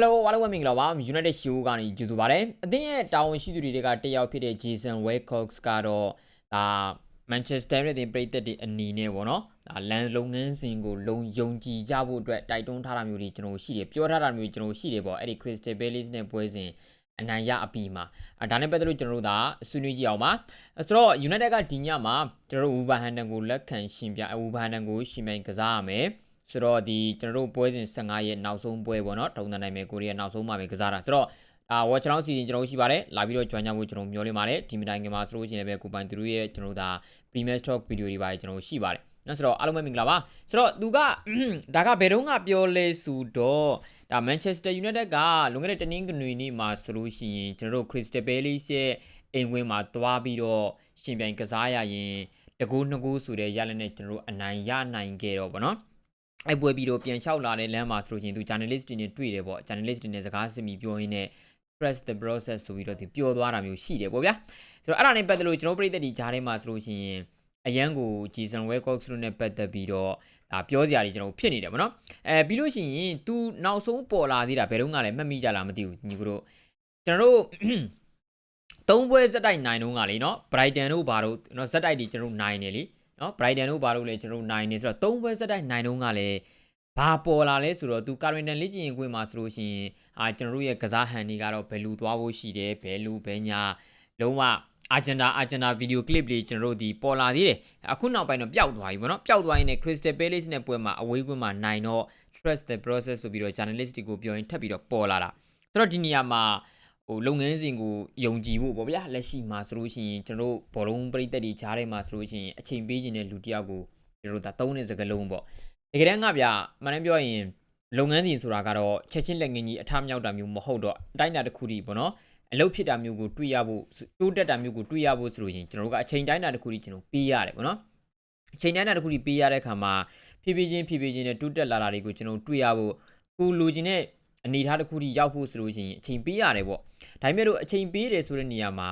Hello အားလုံးပဲမင်္ဂလာပါ United Show ကနေကြိုဆိုပါရစေအသင်းရဲ့တာဝန်ရှိသူတွေကတယောက်ဖြစ်တဲ့ Jason Wilcox ကတော့ဒါ Manchester United ပြည်သက်တွေအနေနဲ့ပေါ့နော်ဒါလန်လုပ်ငန်းစဉ်ကိုလုံယုံကြည်ကြဖို့အတွက်တိုက်တွန်းထားတာမျိုးတွေကျွန်တော်ရှိတယ်ပြောထားတာမျိုးတွေကျွန်တော်ရှိတယ်ပေါ့အဲ့ဒီ Crystal Palace နဲ့ပွဲစဉ်အနိုင်ရအပြီးမှာအဲဒါနဲ့ပတ်သက်လို့ကျွန်တော်တို့ဒါဆွေးနွေးကြည့်အောင်ပါအဲဆိုတော့ United ကဒီညမှာကျွန်တော်တို့ Wolverhampton ကိုလက်ခံရှင်ပြ Wolverhampton ကိုရှင်ပြိုင်ကစားရမယ် ဆိုတော့ဒီကျွန်တော်တို့ပွဲစဉ်15ရက်နောက်ဆုံးပွဲပေါ့နော်ထုံးတန်နိုင်မယ်ကိုရီးယားနောက်ဆုံးမှာပဲကစားတာဆိုတော့အာ watch round season ကျွန်တော်တို့ရှိပါတယ်လာပြီးတော့ join ကြဖို့ကျွန်တော်မျှော်လင့်ပါတယ်ဒီမတိုင်ခင်မှာဆိုလို့ရှိရင်လည်းကိုပိုင်သူတို့ရဲ့ကျွန်တော်တို့ဒါ premier talk video တွေပါကျွန်တော်တို့ရှိပါတယ်နော်ဆိုတော့အားလုံးပဲမင်္ဂလာပါဆိုတော့သူကဒါကဘယ်တော့ကပြောလဲဆိုတော့ဒါ Manchester United ကလွန်ခဲ့တဲ့တနင်္ဂနွေနေ့မှာဆိုလို့ရှိရင်ကျွန်တော်တို့ Crystal Palace ရဲ့အိမ်ဝင်းမှာသွားပြီးတော့ရှင်ပြိုင်ကစားရရင်တကူနှစ်ကူဆိုတဲ့ရလနဲ့ကျွန်တော်တို့အနိုင်ရနိုင်ခဲ့တော့ဗောနော် အဲ့ပွဲပြီးတော့ပြန်လျှောက်လာတဲ့လမ်းမှာဆိုလို့ရှိရင်သူ journalist တွေနဲ့တွေ့တယ်ပေါ့ journalist တွေနဲ့စကားစစ်မိပြောရင်းနဲ့ press the process ဆိုပြီးတော့သူပျော်သွားတာမျိုးရှိတယ်ပေါ့ဗျာဆိုတော့အဲ့ဒါနဲ့ပတ်သက်လို့ကျွန်တော်ပြည်သက်ဒီဂျားထဲမှာဆိုလို့ရှိရင်အရန်ကို Jason Wilcox တို့နဲ့ပတ်သက်ပြီးတော့ဒါပြောစရာတွေကျွန်တော်ဖြစ်နေတယ်ဗောနော်အဲပြီးလို့ရှိရင် तू နောက်ဆုံးပေါ်လာသေးတာဘယ်တော့မှလည်းမှတ်မိကြလားမသိဘူးညီတို့ကျွန်တော်တို့သုံးပွဲဇက်တိုက်နိုင်တော့ကလေနော် Brighton တို့ဘာတို့နော်ဇက်တိုက်တွေကျွန်တော်တို့နိုင်တယ်လी နော် Brighton တို့ဘာတို့လည်းကျွန်တော်တို့နိုင်နေဆိုတော့သုံးပွဲဇက်တိုက်နိုင်တော့ကလည်းဘာပေါ်လာလဲဆိုတော့သူ Carrington လေ့ကျင့်ရင်ခွင့်မှာဆိုလို့ရှိရင်အာကျွန်တော်တို့ရဲ့ကစားဟန်တွေကတော့ဘယ်လူသွားဖို့ရှိတယ်ဘယ်လူဘယ်ညာလုံးဝ agenda agenda video clip လေးကျွန်တော်တို့ဒီပေါ်လာသေးတယ်အခုနောက်ပိုင်းတော့ပျောက်သွားပြီဗောနော်ပျောက်သွားရင်လည်း Crystal Palace နဲ့ပွဲမှာအဝေးကွင်းမှာနိုင်တော့ trust the process ဆိုပြီးတော့ journalist တွေကိုပြောရင်ထပ်ပြီးတော့ပေါ်လာတာဆိုတော့ဒီနေရာမှာ ဟိုလုပ်ငန်းစဉ်ကိုယုံကြည်ဖို့ပေါ့ဗျာလက်ရှိမှာဆိုလို့ရှိရင်ကျွန်တော်တို့ဘောလုံးပရိသတ်တွေကြားထဲမှာဆိုလို့ရှိရင်အချိန်ပေးခြင်းတဲ့လူတစ်ယောက်ကိုကျွန်တော်တို့ဒါသုံးတဲ့စကားလုံးပေါ့တကယ်တမ်းကဗျမှန်တယ်ပြောရင်လုပ်ငန်းစဉ်ဆိုတာကတော့ချက်ချင်းလက်ငင်းကြီးအထမြောက်တာမျိုးမဟုတ်တော့အတိုင်းအတာတစ်ခုတည်းပေါ့နော်အလုပ်ဖြစ်တာမျိုးကိုတွေးရဖို့တိုးတက်တာမျိုးကိုတွေးရဖို့ဆိုလို့ရှိရင်ကျွန်တော်တို့ကအချိန်တိုင်းတာတစ်ခုတည်းကျွန်တော်ပေးရတယ်ပေါ့နော်အချိန်တိုင်းတာတစ်ခုတည်းပေးရတဲ့အခါမှာဖြည်းဖြည်းချင်းဖြည်းဖြည်းချင်းနဲ့တိုးတက်လာတာတွေကိုကျွန်တော်တွေးရဖို့ကိုလိုချင်တဲ့ အနေအထားတစ်ခုတည်းရောက်ဖို့ဆိုလို့ရှိရင်အချိန်ပေးရတယ်ပေါ့ဒါပေမဲ့လို့အချိန်ပေးတယ်ဆိုတဲ့နေရာမှာ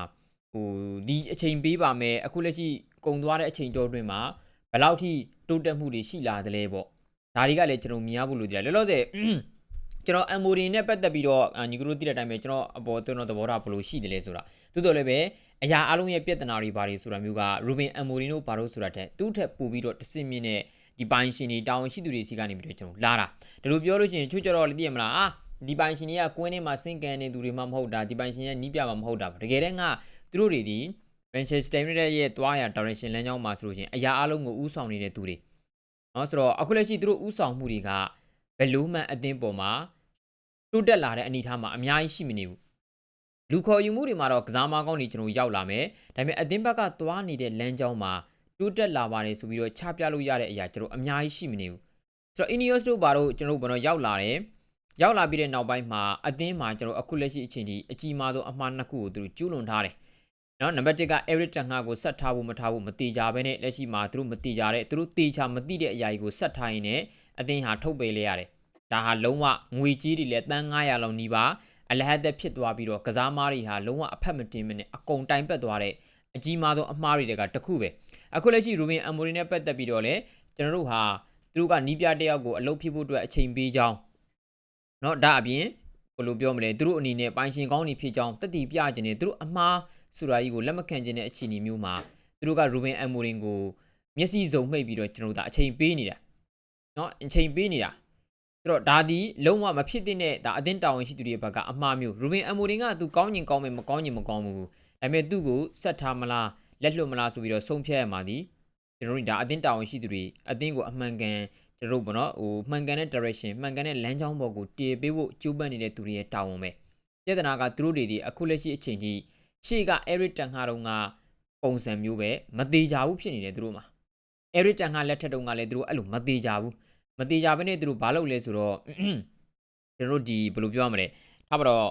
ဟိုဒီအချိန်ပေးပါမယ်အခုလက်ရှိကုံသွားတဲ့အချိန်တော်တွင်မှာဘယ်လောက်ထိတိုးတက်မှုတွေရှိလာသလဲပေါ့ဒါတွေကလည်းကျွန်တော်မြင်ရဖို့လိုသေးတယ်လောလောဆယ်ကျွန်တော် MOD နဲ့ပတ်သက်ပြီးတော့ညီကတို့သိတဲ့အတိုင်းပဲကျွန်တော်အပေါ်သွင်းတော့သဘောထားဘယ်လိုရှိတယ်လဲဆိုတာသို့တော်လည်းပဲအရာအလုံးရဲ့ပြဿနာတွေဘာတွေဆိုတာမျိုးက Ruben Amorim တို့ဘာလို့ဆိုတာတဲ့သူ့ထက်ပိုပြီးတော့တစင်မြင့်နဲ့ဒီပိုင်းရှင်တွေတောင်းရှိသူတွေစီကနေပြီးတော့ကျွန်တော်လာတာဒါလိုပြောလို့ရှိရင်ချွတ်ကြတော့လည်းသိရမလားအာ ဒီပိုင်ရှင်တွေကကွင်းထဲမှာဆင့်ကန်နေသူတွေမှမဟုတ်တာဒီပိုင်ရှင်ရဲ့နီးပြမှာမဟုတ်တာတကယ်တမ်းကသူတို့တွေဒီ Manchester United ရဲ့သွားရာ direction လမ်းကြောင်းမှာဆိုလို့ချင်းအရာအလုံးကိုဥဆောင်နေတဲ့သူတွေနော်ဆိုတော့အခုလက်ရှိသူတို့ဥဆောင်မှုတွေကဘယ်လိုမှအသင်းပေါ်မှာတိုးတက်လာတဲ့အနေအထားမှာအများကြီးရှိမနေဘူးလူခေါ်ယူမှုတွေမှာတော့ကစားမကောင်းတွေကျွန်တော်ရောက်လာမယ်ဒါပေမဲ့အသင်းဘက်ကသွားနေတဲ့လမ်းကြောင်းမှာတိုးတက်လာပါတယ်ဆိုပြီးတော့ချပြလို့ရတဲ့အရာကျွန်တော်အများကြီးရှိမနေဘူးဆိုတော့ Ineos တို့ဘာလို့ကျွန်တော်တို့ဘာလို့ရောက်လာတယ် ရောက်လာပြီးတဲ့နောက်ပိုင်းမှာအသင်းမှာကျွန်တော်အခုလက်ရှိအချိန်ဒီအကြီးမားဆုံးအမှားနှစ်ခုကိုသူတို့ကျူးလွန်ထားတယ်နော်နံပါတ်1က Eric Ten Hag ကိုဆက်ထားဖို့မထားဖို့မတိကြဘဲနဲ့လက်ရှိမှာသူတို့မတိကြတဲ့သူတို့တေချာမတိတဲ့အရာကြီးကိုဆက်ထားရင်းနဲ့အသင်းဟာထုတ်ပယ်လိုက်ရတယ်ဒါဟာလုံးဝငွေကြီးတွေလည်းတန်း900လောက်နီးပါအလဟတ်သက်ဖြစ်သွားပြီးတော့ကစားမားတွေဟာလုံးဝအဖက်မတင်မနဲ့အကုန်တိုင်ပတ်သွားတဲ့အကြီးမားဆုံးအမှားတွေကတခုပဲအခုလက်ရှိရူဘင်အမိုရီနဲ့ပတ်သက်ပြီးတော့လည်းကျွန်တော်တို့ဟာသူတို့ကနီးပြတယောက်ကိုအလုပ်ဖြစ်ဖို့အတွက်အချိန်ပေးကြောင်း เนาะဒါအပြင်ဘယ်လိုပြောမလဲသူတို့အနေနဲ့ပိုင်ရှင်ကောင်းနေဖြစ်ကြောင်းတက်တီပြခြင်းနဲ့သူတို့အမှားဆိုတာကြီးကိုလက်မခံခြင်းတဲ့အခြေအနေမျိုးမှာသူတို့ကရူဘင်အမိုရင်ကိုမျက်စိစုံမှိတ်ပြီးတော့ကျွန်တော်တို့ဒါအချိန်ပေးနေတာเนาะအချိန်ပေးနေတာဆိုတော့ဒါဒီလုံးဝမဖြစ်တဲ့ဒါအတင်းတာဝန်ရှိသူတွေဘက်ကအမှားမျိုးရူဘင်အမိုရင်ကသူကောင်းကျင်ကောင်းမယ်မကောင်းကျင်မကောင်းဘူးဒါပေမဲ့သူ့ကိုဆက်ထားမလားလက်လွတ်မလားဆိုပြီးတော့ဆုံးဖြတ်ရမှာဒီကျွန်တော်တို့ဒါအတင်းတာဝန်ရှိသူတွေအတင်းကိုအမှန်ကန် ကျွန်တော်တို့ဘောနော်ဟိုမှန်ကန်တဲ့ direction မှန်ကန်တဲ့လမ်းကြောင်းပေါ်ကိုတည်ပေးဖို့ကြိုးပမ်းနေတဲ့သူတွေရဲ့တာဝန်ပဲပြဿနာကသူတို့တွေဒီအခုလက်ရှိအချိန်ကြီးရှေ့က Eric Ten Hag တုန်းကပုံစံမျိုးပဲမသေးကြဘူးဖြစ်နေတယ်သူတို့မှာ Eric Ten Hag လက်ထက်တုန်းကလည်းသူတို့အဲ့လိုမသေးကြဘူးမသေးကြဘဲနဲ့သူတို့ဘာလုပ်လဲဆိုတော့ကျွန်တော်တို့ဒီဘယ်လိုပြောရမလဲထားပါတော့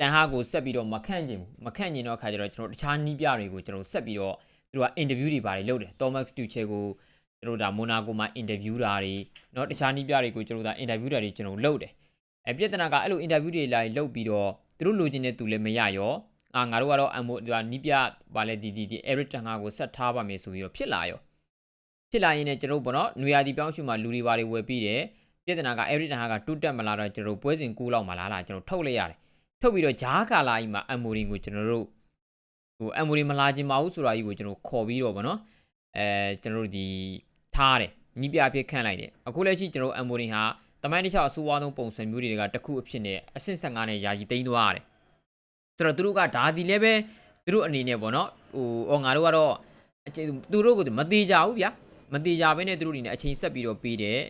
တန်ဟာကိုဆက်ပြီးတော့မခန့်ကျင်ဘူးမခန့်ကျင်တော့အခါကျတော့ကျွန်တော်တခြားနီးပြတွေကိုကျွန်တော်ဆက်ပြီးတော့သူတို့ကအင်တာဗျူးတွေပါတယ်လုပ်တယ် Thomas Tuchel ကို ကျွန်တော်ဒါမိုနာကိုမှာအင်တာဗျူးတာတွေเนาะတခြားနီးပြတွေကိုကျွန်တော်ဒါအင်တာဗျူးတာတွေကျွန်တော်လုပ်တယ်အဲပြဿနာကအဲ့လိုအင်တာဗျူးတွေလိုက်လုပ်ပြီးတော့သူတို့လိုချင်တဲ့သူလည်းမရရောအာငါတို့ကတော့အမိုဒါနီးပြပါလဲဒီဒီဒီ Eric Ten Hag ကိုဆက်ထားပါမယ်ဆိုပြီးတော့ဖြစ်လာရောဖြစ်လာရင်လည်းကျွန်တော်ဘောနော်နွေရာသီပြောင်းရှုမှာလူတွေဘာတွေဝယ်ပြီးတယ် ပြဿနာက every time ကတူးတက်မလာတော့ကျွန်တော်တို့ပွဲစဉ်ကူးလောက်မလာလားကျွန်တော်ထုတ်လိုက်ရတယ်ထုတ်ပြီးတော့ဂျားကာလာကြီးမှာအမ်မိုရင်ကိုကျွန်တော်တို့ဟိုအမ်မိုရင်မလာခြင်းမဟုတ်ဆိုတာကြီးကိုကျွန်တော်ခေါ်ပြီးတော့ဗောနော်အဲကျွန်တော်တို့ဒီ ထားတယ်ညီပြအဖြစ်ခန့်လိုက်တယ်အခုလက်ရှိကျွန်တော်အမ်မိုရင်ဟာတမိုင်းတစ်လျှောက်အဆိုးဝါးဆုံးပုံစံမျိုးတွေကတစ်ခုအဖြစ်နဲ့အဆင့်15နဲ့ယာယီတိန်းသွားရတယ်ဆိုတော့သူတို့ကဒါဒီလည်းပဲသူတို့အနေနဲ့ဗောနော်ဟိုအော်ငါတို့ကတော့အချိန်သူတို့ကမသေးကြဘူးဗျာမသေးကြဘဲနဲ့သူတို့အနေနဲ့အချိန်ဆက်ပြီးတော့ပေးတယ်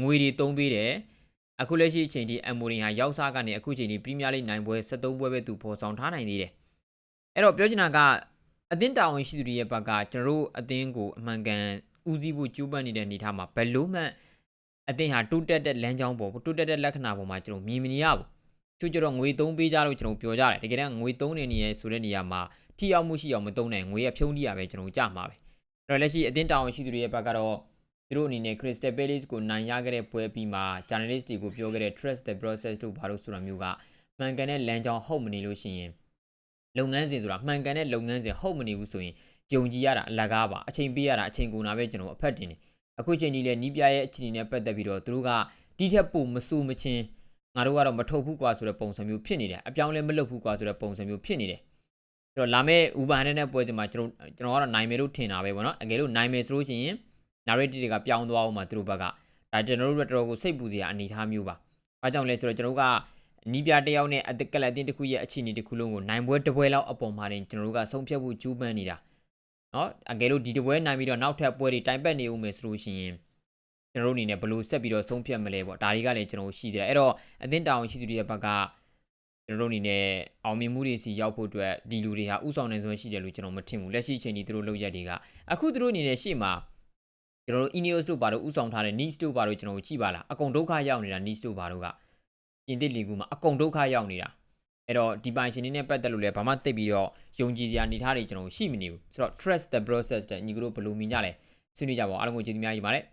ငွေတွေတုံးပေးတယ်အခုလက်ရှိအချိန်ထိအမ်မိုရင်ဟာရောက်စားကနေအခုချိန်ထိပရီးမီးယားလိနိုင်ပွဲ73ပွဲပဲသူပေါ်ဆောင်ထားနိုင်သေးတယ်အဲ့တော့ပြောချင်တာကအသင်းတာဝန်ရှိသူတွေရဲ့ဘက်ကကျွန်တော်တို့အသင်းကိုအမှန်ကန် ဦးစီးဖို့ကြိုးပမ်းနေတဲ့အနေအထားမှာဘယ်လို့မှအသင်းဟာတိုးတက်တဲ့လမ်းကြောင်းပေါ်တိုးတက်တဲ့လက္ခဏာပေါ်မှာကျွန်တော်မြင်မနေရဘူးချို့ကျတော့ငွေသုံးပေးကြလို့ကျွန်တော်ပြောကြတယ်တကယ်တမ်းငွေသုံးနေနေရဲဆိုတဲ့နေရာမှာထိရောက်မှုရှိအောင်မသုံးနိုင်ငွေရဖြုံးတိရပဲကျွန်တော်ကြမှာပဲအဲ့တော့လက်ရှိအသင်းတာဝန်ရှိသူတွေရဲ့ဘက်ကတော့သူတို့အနေနဲ့ Crystal Palace ကိုနိုင်ရခဲ့တဲ့ပွဲပြီးမှာ journalist တွေကိုပြောခဲ့တဲ့ trust the process တို့ဘာလို့ဆိုတာမျိုးကမှန်ကန်တဲ့လမ်းကြောင်းဟုတ်မနေလို့ရှိရင်လုပ်ငန်းစဉ်ဆိုတာမှန်ကန်တဲ့လုပ်ငန်းစဉ်ဟုတ်မနေဘူးဆိုရင် ယုံကြည်ရတာအလကားပါအချိန်ပေးရတာအချိန်ကုန်တာပဲကျွန်တော်အဖက်တင်တယ်အခုချိန်ကြီးလဲနီးပြရဲ့အခြေအနေနဲ့ပတ်သက်ပြီးတော့သူတို့ကဒီထက်ပိုမဆူမချင်းငါတို့ကတော့မထုတ်ဘူးကွာဆိုတဲ့ပုံစံမျိုးဖြစ်နေတယ်အပြောင်းလဲမလုပ်ဘူးကွာဆိုတဲ့ပုံစံမျိုးဖြစ်နေတယ်ဆိုတော့လာမယ့်ဥပဒေနဲ့ပွဲစဉ်မှာကျွန်တော်ကျွန်တော်ကတော့နိုင်မယ်လို့ထင်တာပဲဗောနော်အကယ်လို့နိုင်မယ်ဆိုလို့ရှိရင် narrative တွေကပြောင်းသွားအောင်မှာသူတို့ဘက်ကဒါကျွန်တော်တို့တော်တော်ကိုစိတ်ပူစရာအနေအထားမျိုးပါ။ဘာကြောင့်လဲဆိုတော့ကျွန်တော်တို့ကနီးပြတယောက်နဲ့အတက်ကလအတင်းတစ်ခုရဲ့အခြေအနေတစ်ခုလုံးကိုနိုင်ပွဲတစ်ပွဲလောက်အပေါ်မှာတင်ကျွန်တော်တို့ကဆုံးဖြတ်ဖို့ကြိုးပမ်းနေတာ။ နော်အကယ်လို့ဒီတစ်ပွဲနိုင်ပြီးတော့နောက်ထပ်ပွဲတွေတိုင်ပတ်နေဦးမယ်ဆိုလို့ရှိရင်ကျွန်တော်တို့အနေနဲ့ဘယ်လိုဆက်ပြီးတော့ဆုံးဖြတ်မလဲပေါ့ဒါတွေကလည်းကျွန်တော်ရှိသေးတယ်အဲ့တော့အသင်းတောင်ရှိသူတွေရဲ့ဘက်ကကျွန်တော်တို့အနေနဲ့အောင်မြင်မှုတွေစီရောက်ဖို့အတွက်ဒီလူတွေဟာဥဆောင်နေစွမ်းရှိတယ်လို့ကျွန်တော်မထင်ဘူးလက်ရှိအချိန်ဒီသူတို့လုပ်ရက်တွေကအခုသူတို့အနေနဲ့ရှေ့မှာကျွန်တော်တို့ Ineos တို့ဘာလို့ဥဆောင်ထားတဲ့ Nice တို့ဘာလို့ကျွန်တော်တို့ကြည့်ပါလားအကုန်ဒုက္ခရောက်နေတာ Nice တို့ဘာလို့ကပြင်သစ်လီဂူမှာအကုန်ဒုက္ခရောက်နေတာ အဲ့တော့ဒီပိုင်ရှင်တွေနဲ့ပတ်သက်လို့လည်းဘာမှသိပ်ပြီးတော့ယုံကြည်စရာအနေထားတွေကျွန်တော်ရှိမနေဘူးဆိုတော့ trust the process တဲ့ညီကတို့ဘယ်လိုမြင်ကြလဲဆွေးနွေးကြပါဦးအားလုံးကိုကျေးဇူးများကြီးပါတယ်